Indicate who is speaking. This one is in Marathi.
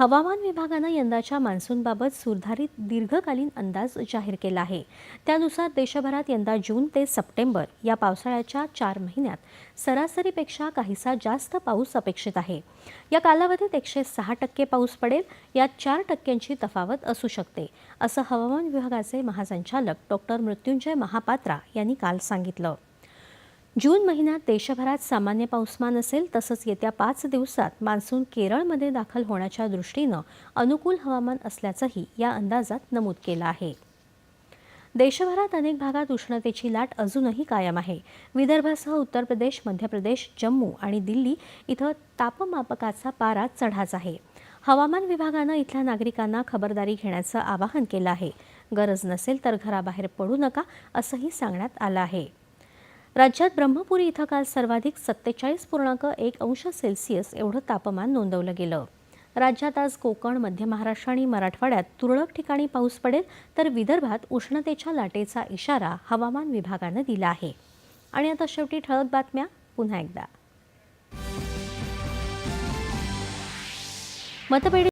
Speaker 1: हवामान विभागानं यंदाच्या मान्सूनबाबत सुधारित दीर्घकालीन अंदाज जाहीर केला आहे. त्यानुसार देशभरात यंदा जून ते सप्टेंबर या पावसाळ्याच्या चार महिन्यात सरासरीपेक्षा काहीसा जास्त पाऊस अपेक्षित आहे. या कालावधीत एकशे सहा टक्के पाऊस पडेल यात चार टक्क्यांची तफावत असू शकते असं हवामान विभागाचे महासंचालक डॉक्टर मृत्युंजय महापात्रा यांनी काल सांगितलं. जून महिन्यात देशभरात सामान्य पाऊसमान असेल तसंच येत्या पाच दिवसात मान्सून केरळमध्ये दाखल होण्याच्या दृष्टीनं अनुकूल हवामान असल्याचंही या अंदाजात नमूद केलं आहे. देशभरात अनेक भागात उष्णतेची लाट अजूनही कायम आहे. विदर्भासह उत्तर प्रदेश मध्य प्रदेश जम्मू आणि दिल्ली इथं तापमापकाचा पारा चढाच आहे. हवामान विभागानं इथल्या नागरिकांना खबरदारी घेण्याचं आवाहन केलं आहे. गरज नसेल तर घराबाहेर पडू नका असंही सांगण्यात आलं आहे. राज्यात ब्रह्मपुरी इथं काल सर्वाधिक सत्तेचाळीस पूर्णांक एक अंश सेल्सिअस एवढं तापमान नोंदवलं गेलं. राज्यात आज कोकण मध्य महाराष्ट्र आणि मराठवाड्यात तुरळक ठिकाणी पाऊस पडेल तर विदर्भात उष्णतेच्या लाटेचा इशारा हवामान विभागानं दिला आहे. आणि आता शेवटी ठळक बातम्या पुन्हा एकदा. मतपेढी